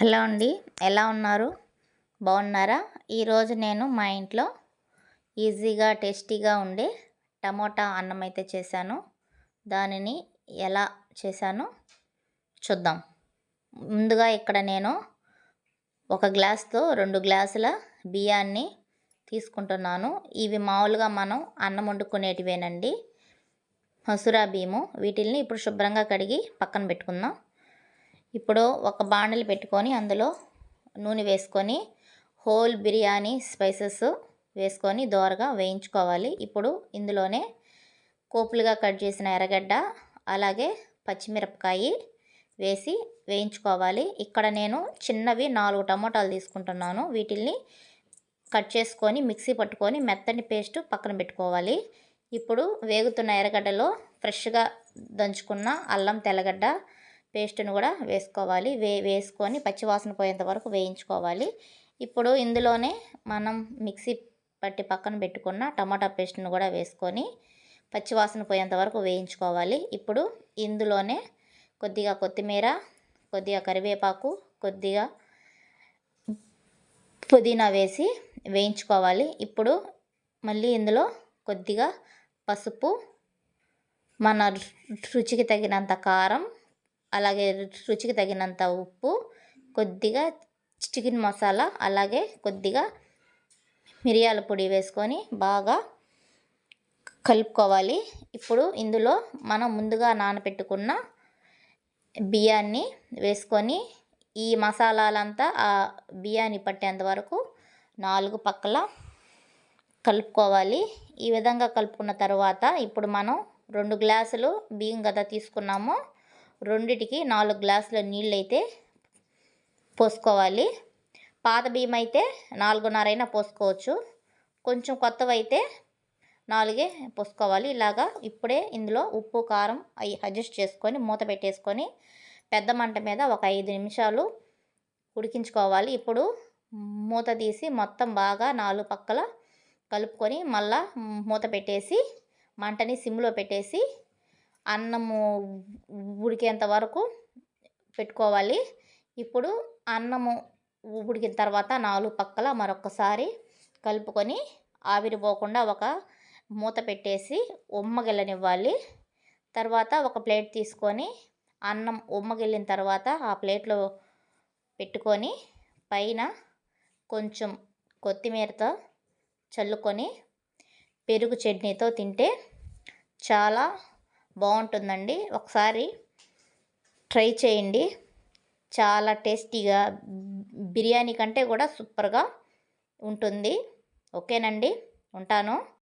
Hello అండి ఎలా ఉన్నారు? బాగున్నారా? ఈరోజు నేను మా ఇంట్లో ఈజీగా టేస్టీగా ఉండే టమోటా అన్నం అయితే చేశాను. దానిని ఎలా చేశానో చూద్దాం. ముందుగా ఇక్కడ నేను ఒక గ్లాస్తో రెండు గ్లాసుల బియ్యాన్ని తీసుకుంటున్నాను. ఇవి మామూలుగా మనం అన్నం వండుకునేటివేనండి. మసురా బియ్యము వీటిల్ని ఇప్పుడు శుభ్రంగా కడిగి పక్కన పెట్టుకుందాం. ఇప్పుడు ఒక బాండలు పెట్టుకొని అందులో నూనె వేసుకొని హోల్ బిర్యానీ స్పైసెస్ వేసుకొని దోరగా వేయించుకోవాలి. ఇప్పుడు ఇందులోనే కోపులుగా కట్ చేసిన ఎర్రగడ్డ అలాగే పచ్చిమిరపకాయి వేసి వేయించుకోవాలి. ఇక్కడ నేను చిన్నవి నాలుగు టమోటాలు తీసుకుంటున్నాను. వీటిల్ని కట్ చేసుకొని మిక్సీ పట్టుకొని మెత్తని పేస్ట్ పక్కన పెట్టుకోవాలి. ఇప్పుడు వేగుతున్న ఎర్రగడ్డలో ఫ్రెష్గా దంచుకున్న అల్లం తెల్లగడ్డ పేస్ట్ను కూడా వేసుకోవాలి. వే వేసుకొని పచ్చివాసన పోయేంత వరకు వేయించుకోవాలి. ఇప్పుడు ఇందులోనే మనం మిక్సీ పట్టి పక్కన పెట్టుకున్న టమాటా పేస్ట్ను కూడా వేసుకొని పచ్చివాసన పోయేంత వరకు వేయించుకోవాలి. ఇప్పుడు ఇందులోనే కొద్దిగా కొత్తిమీర కొద్దిగా కరివేపాకు కొద్దిగా పుదీనా వేసి వేయించుకోవాలి. ఇప్పుడు మళ్ళీ ఇందులో కొద్దిగా పసుపు మన రుచికి తగినంత కారం అలాగే రుచికి తగినంత ఉప్పు కొద్దిగా చికెన్ మసాలా అలాగే కొద్దిగా మిరియాల పొడి వేసుకొని బాగా కలుపుకోవాలి. ఇప్పుడు ఇందులో మనం ముందుగా నానబెట్టుకున్న బియ్యాన్ని వేసుకొని ఈ మసాలాలంతా ఆ బియ్యాన్ని పట్టేంత వరకు నాలుగు పక్కల కలుపుకోవాలి. ఈ విధంగా కలుపుకున్న తర్వాత ఇప్పుడు మనం రెండు గ్లాసులు బియ్యం కదా తీసుకున్నామో. రెండిటికి నాలుగు గ్లాసుల నీళ్ళు అయితే పోసుకోవాలి. పాత బియ్యం అయితే నాలుగున్నరైనా పోసుకోవచ్చు. కొంచెం కొత్తవైతే నాలుగే పోసుకోవాలి. ఇలాగా ఇప్పుడే ఇందులో ఉప్పు కారం అవి అడ్జస్ట్ చేసుకొని మూత పెట్టేసుకొని పెద్ద మంట మీద ఒక ఐదు నిమిషాలు ఉడికించుకోవాలి. ఇప్పుడు మూత తీసి మొత్తం బాగా నాలుగు పక్కల కలుపుకొని మళ్ళా మూత పెట్టేసి మంటని సిమ్లో పెట్టేసి అన్నము ఉడికేంత వరకు పెట్టుకోవాలి. ఇప్పుడు అన్నము ఉడికిన తర్వాత నాలుగు పక్కల మరొకసారి కలుపుకొని ఆవిరి పోకుండా ఒక మూత పెట్టేసి ఉమ్మగిల్లనివ్వాలి. తర్వాత ఒక ప్లేట్ తీసుకొని అన్నం ఉమ్మగిల్లిన తర్వాత ఆ ప్లేట్లో పెట్టుకొని పైన కొంచెం కొత్తిమీరతో చల్లుకొని పెరుగు చట్నీతో తింటే చాలా బాగుంటుందండి. ఒకసారి ట్రై చేయండి. చాలా టేస్టీగా బిర్యానీ కంటే కూడా సూపర్గా ఉంటుంది. ఓకేనండి. ఉంటాను.